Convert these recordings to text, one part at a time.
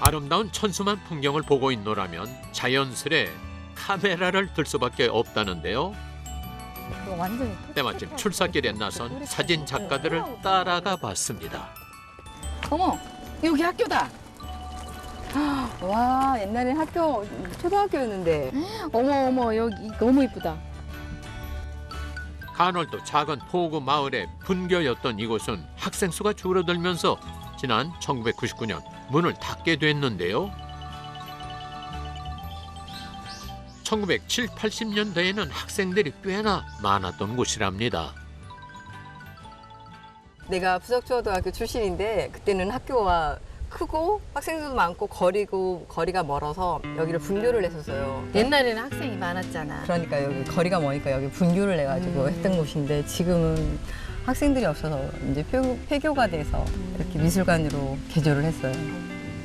아름다운 천수만 풍경을 보고 있노라면 자연스레 카메라를 들 수밖에 없다는데요. 완전히 때마침 출사길에 나선 사진 작가들을 따라가 봤습니다. 어머 여기 학교다. 와 옛날엔 학교 초등학교였는데 어머 어머 여기 너무 이쁘다. 간월도 작은 포구 마을의 분교였던 이곳은 학생 수가 줄어들면서 지난 1999년 문을 닫게 됐는데요. 1970, 80년대에는 학생들이 꽤나 많았던 곳이랍니다. 내가 부석초등학교 출신인데 그때는 학교가 크고 학생들도 많고 거리고 거리가 멀어서 여기를 분교를 했었어요. 옛날에는 학생이 많았잖아. 그러니까 여기 거리가 머니까 여기 분교를 해가지고 음. 했던 곳인데 지금은 학생들이 없어서 이제 폐교, 폐교가 돼서 이렇게 미술관으로 개조를 했어요.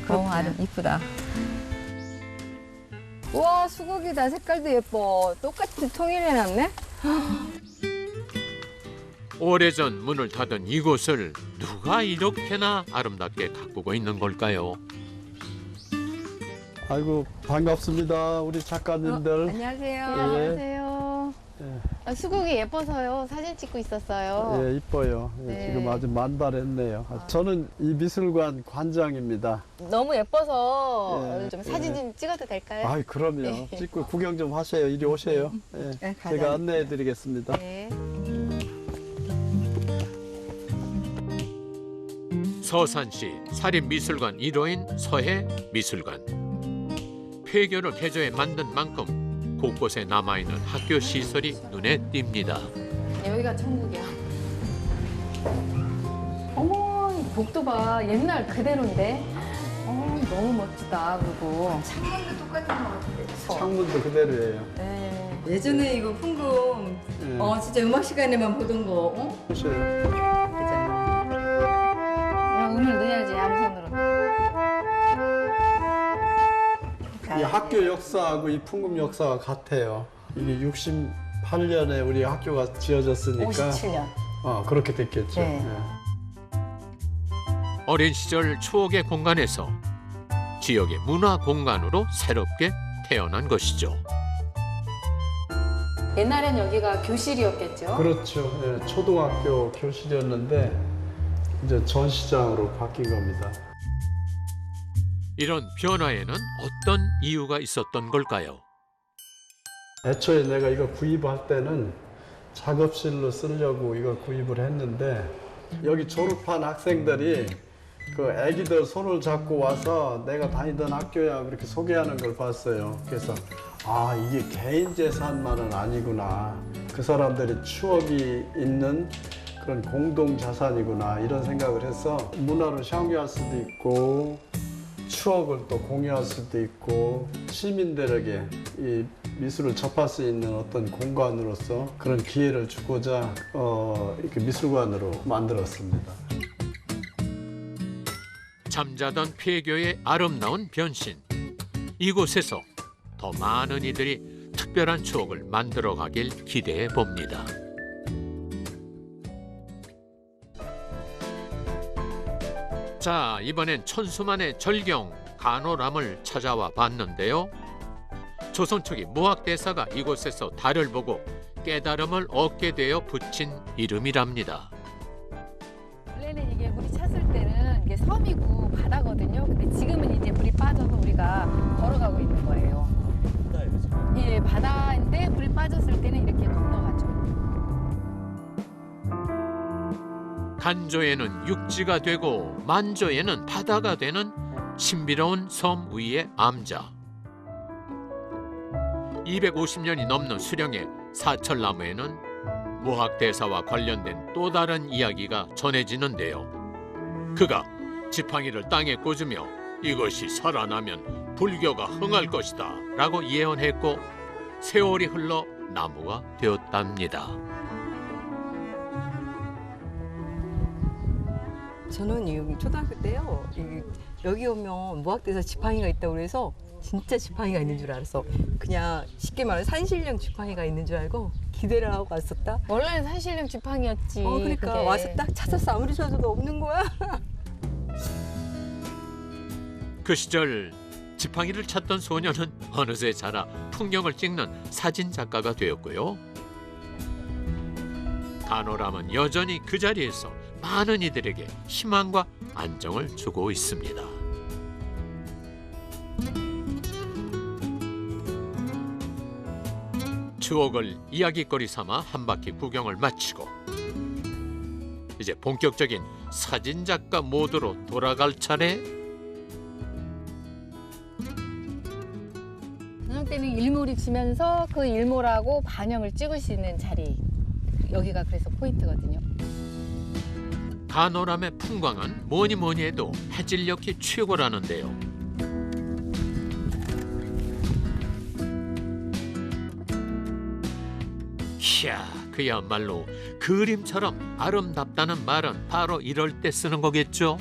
어. 아름 이쁘다. 우와 수국이다 색깔도 예뻐 똑같이 통일해놨네. 오래전 문을 닫은 이곳을 누가 이렇게나 아름답게 가꾸고 있는 걸까요? 아이고 반갑습니다 우리 작가님들 안녕하세요. 예. 안녕하세요. 예. 아, 수국이 예뻐서요. 사진 찍고 있었어요. 예 이뻐요 예, 네. 지금 아주 만발했네요 아, 저는 이 미술관 관장입니다 너무 예뻐서 예, 좀 사진 예. 좀 찍어도 될까요? 아이 그럼요 찍고 구경 좀 하세요 이리 오세요 예, 네. 제가 안내해 드리겠습니다 네. 서산시 사립미술관 1호인 서해 미술관. 폐교를 개조해 만든 만큼 곳곳에 남아있는 학교 시설이 눈에 띕니다. 여기가 천국이야. 어머, 이 복도 봐. 옛날 그대로인데. 어, 너무 멋지다. 그리고. 창문도 똑같은 것 같은데. 창문도 그대로예요 네. 예전에 이거 풍금 예, 어 진짜 음악 시간에만 보던 거 어? 보세요 그잖아. 야, 음을 넣어야지, 암선으로. 이 학교 역사하고 이 풍금 역사가 같아요 이게 68년에 우리 학교가 지어졌으니까 57년. 어, 그렇게 됐겠죠 네. 예. 어린 시절 추억의 공간에서 지역의 문화 공간으로 새롭게 태어난 것이죠. 옛날엔 여기가 교실이었겠죠? 그렇죠. 예, 초등학교 교실이었는데 이제 전시장으로 바뀐 겁니다. 이런 변화에는 어떤 이유가 있었던 걸까요? 애초에 내가 이거 구입할 때는 작업실로 쓰려고 이걸 구입을 했는데 여기 졸업한 학생들이 그 애기들 손을 잡고 와서 내가 다니던 학교야 그렇게 소개하는 걸 봤어요. 그래서 아 이게 개인 재산만은 아니구나. 그 사람들이 추억이 있는 그런 공동 자산이구나 이런 생각을 해서 문화를 향유할 수도 있고 추억을 또 공유할 수도 있고 시민들에게 이 미술을 접할 수 있는 어떤 공간으로서 그런 기회를 주고자 어, 이렇게 미술관으로 만들었습니다. 잠자던 폐교의 아름다운 변신. 이곳에서 더 많은 이들이 특별한 추억을 만들어가길 기대해 봅니다. 자, 이번엔 천수만의 절경 간호람을 찾아와 봤는데요. 조선 초기 무학 대사가 이곳에서 달을 보고 깨달음을 얻게 되어 붙인 이름이랍니다. 원래는 이게 물이 찼을 때는 이게 섬이고 바다거든요. 근데 지금은 이제 물이 빠져서 우리가 걸어가고 있는 거예요. 예, 바다인데 물이 빠졌을 때는 이렇게 간조에는 육지가 되고 만조에는 바다가 되는 신비로운 섬 위의 암자. 250년이 넘는 수령의 사철나무에는 무학대사와 관련된 또 다른 이야기가 전해지는데요. 그가 지팡이를 땅에 꽂으며 이것이 살아나면 불교가 흥할 것이다 라고 예언했고 세월이 흘러 나무가 되었답니다. 저는 여기 초등학교 때요. 여기, 여기 오면 무학대에서 지팡이가 있다고 그래서 진짜 지팡이가 있는 줄 알았어. 그냥 쉽게 말해 산신령 지팡이가 있는 줄 알고 기대를 하고 갔었다. 원래는 산신령 지팡이였지. 어, 그러니까 그게. 와서 딱 찾았어. 아무리 찾아도 없는 거야. 그 시절 지팡이를 찾던 소녀는 어느새 자라 풍경을 찍는 사진 작가가 되었고요. 간호람은 여전히 그 자리에서 많은 이들에게 희망과 안정을 주고 있습니다. 추억을 이야기거리 삼아 한 바퀴 구경을 마치고 이제 본격적인 사진 작가 모드로 돌아갈 차례. 때는 일몰이 지면서 그 일몰하고 반영을 찍을 수 있는 자리. 여기가 그래서 포인트거든요. 간호람의 풍광은 뭐니 뭐니 해도 해질녘이 최고라는데요. 이야, 그야말로 그림처럼 아름답다는 말은 바로 이럴 때 쓰는 거겠죠.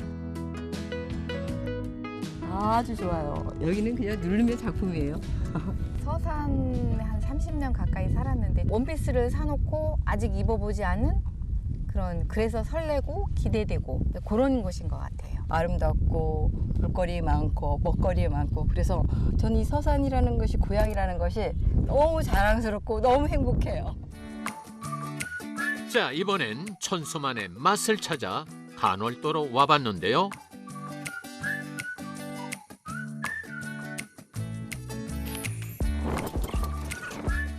아주 좋아요. 여기는 그냥 누르면 작품이에요. 서산에 한 30년 가까이 살았는데 원피스를 사놓고 아직 입어보지 않은 그런 그래서 설레고 기대되고 그런 곳인 것 같아요. 아름답고 볼거리 많고 먹거리 많고 그래서 저는 이 서산이라는 것이 고향이라는 것이 너무 자랑스럽고 너무 행복해요. 자, 이번엔 천수만의 맛을 찾아 간월도로 와봤는데요.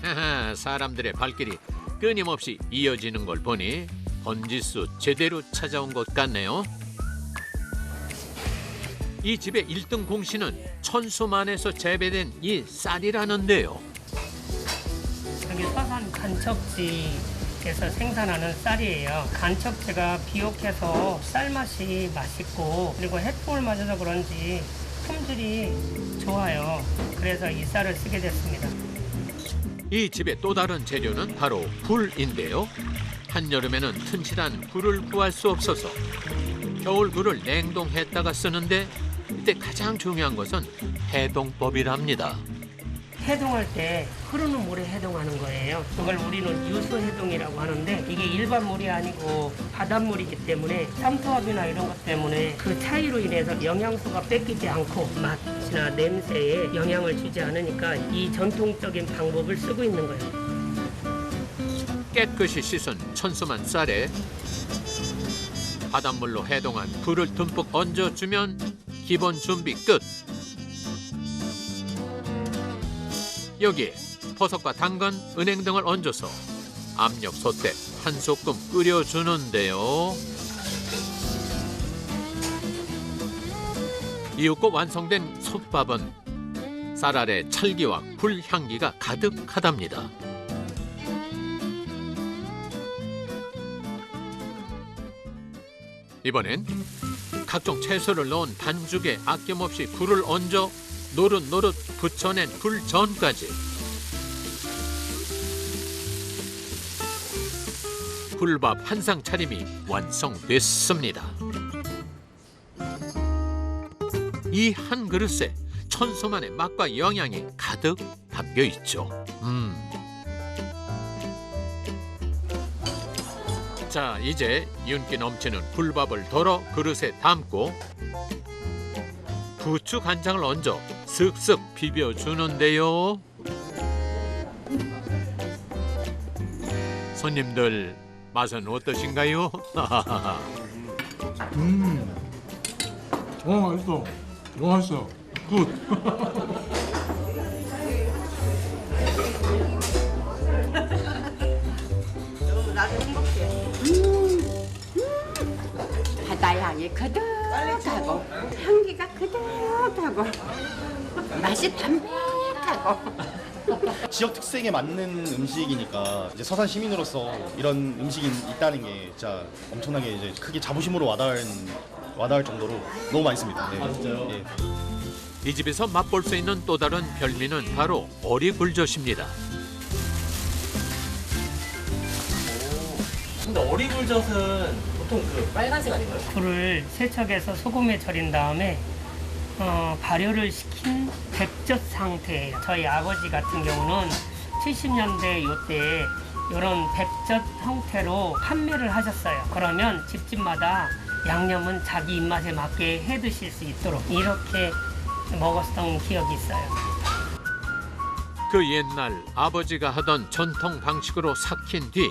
사람들의 발길이 끊임없이 이어지는 걸 보니 번지수 제대로 찾아온 것 같네요. 이 집의 일등 공신은 천수만에서 재배된 이 쌀이라는데요. 여기 서산 간척지에서 생산하는 쌀이에요. 간척지가 비옥해서 쌀 맛이 맛있고 그리고 햇풍을 맞아서 그런지 품질이 좋아요. 그래서 이 쌀을 쓰게 됐습니다. 이 집의 또 다른 재료는 바로 굴인데요. 한여름에는 튼실한 굴을 구할 수 없어서 겨울 굴을 냉동했다가 쓰는데 이때 가장 중요한 것은 해동법이랍니다. 해동할 때 흐르는 물에 해동하는 거예요. 그걸 우리는 유수 해동이라고 하는데 이게 일반 물이 아니고 바닷물이기 때문에 삼투압이나 이런 것 때문에 그 차이로 인해서 영양소가 뺏기지 않고 맛이나 냄새에 영향을 주지 않으니까 이 전통적인 방법을 쓰고 있는 거예요. 깨끗이 씻은 천수만 쌀에 바닷물로 해동한 굴을 듬뿍 얹어주면 기본 준비 끝. 여기에 버섯과 당근, 은행 등을 얹어서 압력 솥에 한 소끔 끓여주는데요. 이윽고 완성된 솥밥은 쌀 아래 찰기와 굴 향기가 가득하답니다. 이번엔 각종 채소를 넣은 반죽에 아낌없이 굴을 얹어 노릇노릇 붙여낸 굴전까지 굴밥 한 상 차림이 완성됐습니다. 이 한 그릇에 천소만의 맛과 영양이 가득 담겨 있죠. 음. 자, 이제 윤기 넘치는 굴밥을 덜어 그릇에 담고 부추 간장을 얹어 슥슥 비벼주는데요. 손님들 맛은 어떠신가요? 음. 어, 맛있어. 너무 맛있어. 굿. 바다 향이 그득하고 향기가 그득하고 맛이 담백하고 지역 특색에 맞는 음식이니까 이제 서산 시민으로서 이런 음식이 있다는 게 진짜 엄청나게 이제 크게 자부심으로 와닿을 와닿을 정도로 너무 맛있습니다. 네. 아 진짜요? 예. 이 집에서 맛볼 수 있는 또 다른 별미는 바로 오리굴젓입니다. 근데 어리굴젓은 보통 그 빨간색 아닌가요? 굴을 세척해서 소금에 절인 다음에 어, 발효를 시킨 백젓 상태예요. 저희 아버지 같은 경우는 70년대 요때 이런 백젓 형태로 판매를 하셨어요. 그러면 집집마다 양념은 자기 입맛에 맞게 해 드실 수 있도록 이렇게 먹었던 기억이 있어요. 그 옛날 아버지가 하던 전통 방식으로 삭힌 뒤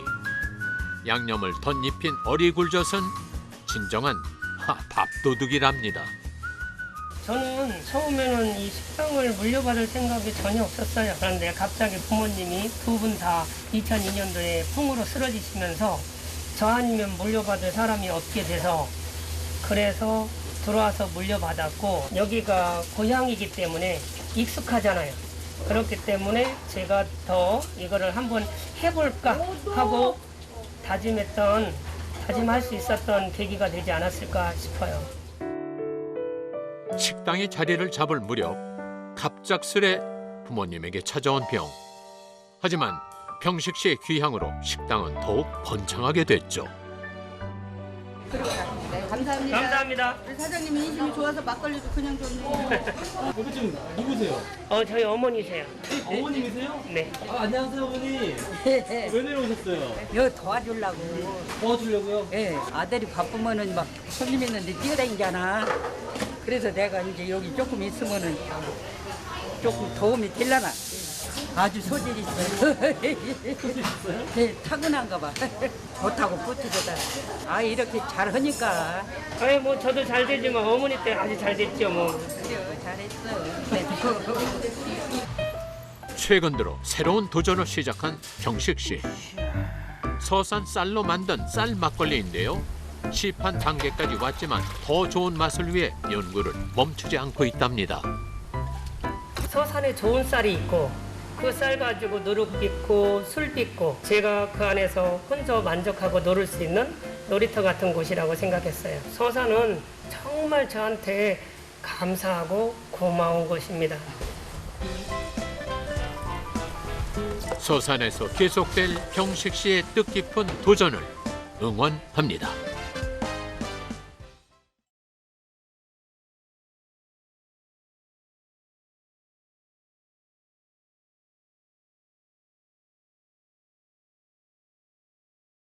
양념을 덧입힌 어리굴젓은 진정한 하, 밥도둑이랍니다. 저는 처음에는 이 식당을 물려받을 생각이 전혀 없었어요. 그런데 갑자기 부모님이 두 분 다 2002년도에 풍으로 쓰러지시면서 저 아니면 물려받을 사람이 없게 돼서 그래서 들어와서 물려받았고 여기가 고향이기 때문에 익숙하잖아요. 그렇기 때문에 제가 더 이거를 한번 해볼까 하고 다짐했던 다짐할 수 있었던 계기가 되지 않았을까 싶어요. 식당이 자리를 잡을 무렵 갑작스레 부모님에게 찾아온 병. 하지만 병식 씨의 귀향으로 식당은 더욱 번창하게 됐죠. 감사합니다. 감사합니다. 우리 사장님 인심이 좋아서 막걸리도 그냥 줬네. 여기 지금 누구세요? 어, 저희 어머니세요. 어머님이세요? 네. 아, 안녕하세요 어머니. 왜 내려오셨어요? 여 도와주려고. 도와주려고요? 예, 아들이 바쁘면은 막 손님 있는데 뛰어다니잖아. 그래서 내가 이제 여기 조금 있으면은 조금 도움이 되려나. 아주 소질 있어요. 네, 타고난가 봐. 좋다고 뿌듯하다. 아, 이렇게 잘하니까. 아니 뭐 저도 잘 되지만 어머니 때 아주 잘 됐죠 뭐. 그래, 잘했어. 최근 들어 새로운 도전을 시작한 경식 씨. 서산 쌀로 만든 쌀 막걸리인데요. 시판 단계까지 왔지만 더 좋은 맛을 위해 연구를 멈추지 않고 있답니다. 서산에 좋은 쌀이 있고 그 쌀 가지고 누룩 빚고 술 빚고 제가 그 안에서 혼자 만족하고 놀을 수 있는 놀이터 같은 곳이라고 생각했어요. 서산은 정말 저한테 감사하고 고마운 곳입니다. 서산에서 계속될 경식 씨의 뜻깊은 도전을 응원합니다.